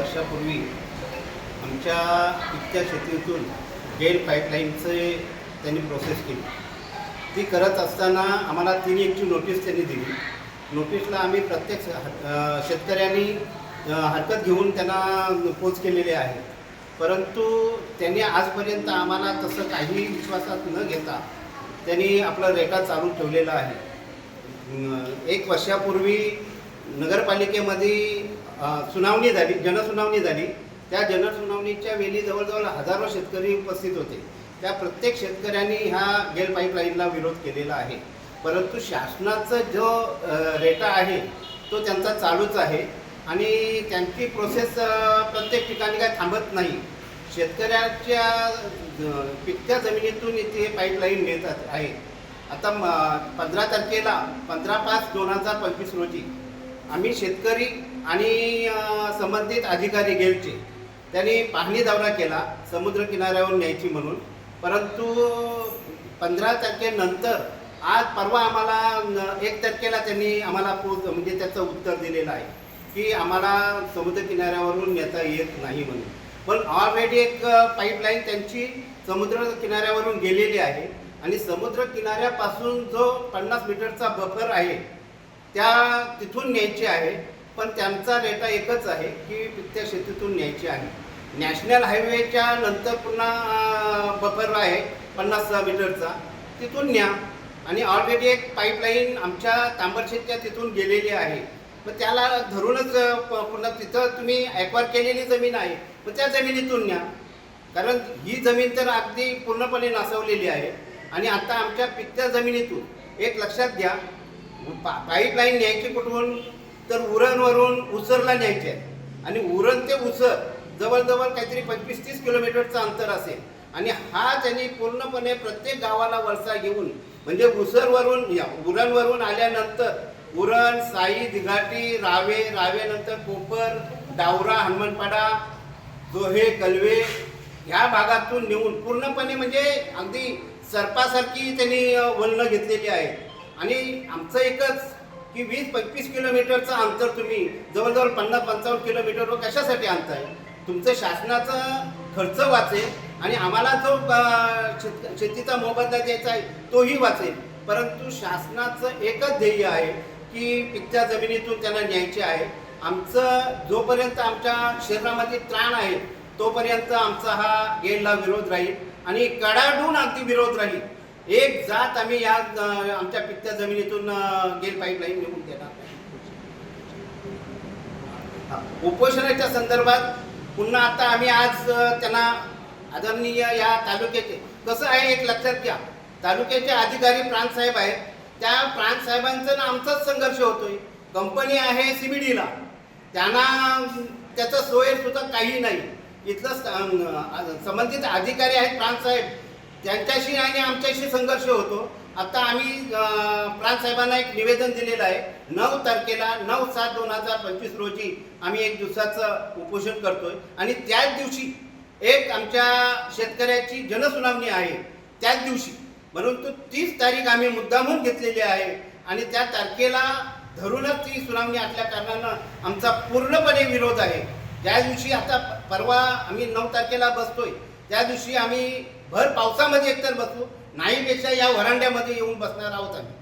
वर्षापूर्वी आमच्या इतक्या शेतीतून गेल पाईपलाईनचे त्यांनी प्रोसेस केली. ती करत असताना आम्हाला तीन एकची नोटीस त्यांनी दिली. नोटीसला आम्ही प्रत्येक शेतकऱ्यांनी हरकत घेऊन त्यांना पोच केलेले आहे. परंतु त्यांनी आजपर्यंत आम्हाला तसं काही विश्वासात न घेता त्यांनी आपला रेखा चालू ठेवलेला आहे. एक वर्षापूर्वी नगरपालिकेमध्ये सुनावणी झाली जनसुनावणी झाली. त्या जनसुनावणीच्या वेळी जवळजवळ हजारो शेतकरी उपस्थित होते. त्या प्रत्येक शेतकऱ्यांनी ह्या गेल पाईपलाईनला विरोध केलेला आहे. परंतु शासनाचा जो रेटा आहे तो त्यांचा चालूच आहे. आणि त्यांची प्रोसेस प्रत्येक ठिकाणी काय थांबत नाही. शेतकऱ्याच्या पितक्या पिकत्या जमिनीतून इथे पाईपलाईन नेतात आहे आता पंधरा तारखेला पंधरा पाच दोन हजार पंचवीस रोजी आम्ही शेतकरी आणि संबंधित अधिकारी गेलचे. त्यांनी पाहणी दौरा केला समुद्र किनाऱ्यावर न्यायची म्हणून. परंतु पंधरा तारखेनंतर आज परवा आम्हाला न- एक तारखेला त्यांनी आम्हाला पोच म्हणजे त्याचं उत्तर दिलेलं आहे की आम्हाला समुद्र किनाऱ्यावरून नेता येत नाही म्हणून. पण ऑलरेडी एक पाईपलाईन त्यांची समुद्र किनाऱ्यावरून गेलेली आहे. आणि समुद्र किनाऱ्यापासून जो पन्नास मीटरचा बफर आहे त्या तिथून न्यायची आहे पण त्यांचा डेटा एकच आहे की त्या शेतीतून न्यायची आहे. नॅशनल हायवेच्या नंतर पुन्हा बफर आहे पन्नास मीटरचा तिथून न्या. आणि ऑलरेडी एक पाईपलाईन आमच्या तांबरशेतच्या तिथून गेलेली आहे. मग त्याला धरूनच प- पुन्हा तिथं तुम्ही ॲक्वायर केलेली जमीन आहे मग त्या जमिनीतून न्या. कारण ही जमीन तर अगदी पूर्णपणे नासवलेली आहे. आणि आता आमच्या पिकत्या जमिनीतून एक लक्षात घ्या पाईपलाईन न्यायची कुठून? तर उरणवरून उसरला न्यायचे. आणि उरण ते उसर जवळजवळ काहीतरी पंचवीस तीस किलोमीटरचं अंतर असेल. आणि हा त्यांनी पूर्णपणे प्रत्येक गावाला वळसा घेऊन म्हणजे उसरवरून या उरणवरून आल्यानंतर उरण साई दिघाटी रावे रावेनंतर कोपर डावरा हनुमानपाडा जोहे कलवे ह्या भागातून नेऊन पूर्णपणे म्हणजे अगदी सर्पासारखी त्यांनी वळणं घेतलेली आहे आणि आमचं एकच की वीस पंचवीस किलोमीटरचं अंतर तुम्ही जवळजवळ पन्नास पंचावन्न किलोमीटरवर कशासाठी आणताय? तुमचं शासनाचा खर्च वाचेल आणि आम्हाला जो शेत- शेतीचा मोबदला द्यायचा आहे तोही वाचेल. परंतु शासनाचं एकच ध्येय आहे की पिकत्या जमिनीतून त्यांना न्यायचे आहे. आमचं जोपर्यंत आमच्या शरीरामध्ये त्राण आहे तोपर्यंत आमचा हा गेलला विरोध राहील आणि कडाडून अगदी विरोध राहील. एक जात आम्ही या आमच्या पिकत्या जमिनीतून गेल पाईपलाईन निघून देणार उपोषणाच्या संदर्भात पुन्हा आता आम्ही आज त्यांना आदरणीय या तालुक्याचे कसं आहे एक लक्षात घ्या. तालुक्याचे अधिकारी प्रांतसाहेब आहेत. त्या प्रांतसाहेबांचं ना आमचाच संघर्ष होतोय. कंपनी आहे सीबीडीला त्यांना त्याचं सोय सुद्धा काही नाही. इथलं संबंधित अधिकारी आहेत प्रांतसाहेब त्यांच्याशी आणि आमच्याशी संघर्ष होतो. आता आम्ही प्राणसाहेबांना प्रांतसाहेबांना एक निवेदन दिलेलं आहे. नऊ तारखेला नऊ सात दोन हजार पंचवीस रोजी आम्ही एक दिवसाचं उपोषण करतोय. आणि त्याच दिवशी एक आमच्या शेतकऱ्याची जनसुनावणी आहे. त्याच दिवशी. म्हणून तो तीस तारीख आम्ही मुद्दामून घेतलेली आहे. आणि त्या तारखेला धरूनच ती सुनावणी असल्या कारणानं आमचा पूर्णपणे विरोध आहे. ज्या दिवशी आता परवा आम्ही नऊ तारखेला बसतोय त्या दिवशी आम्ही भर पावसामध्ये एकतर बसू नाहीपेक्षा या व्हरांड्यामध्ये येऊन बसणार आहोत आम्ही.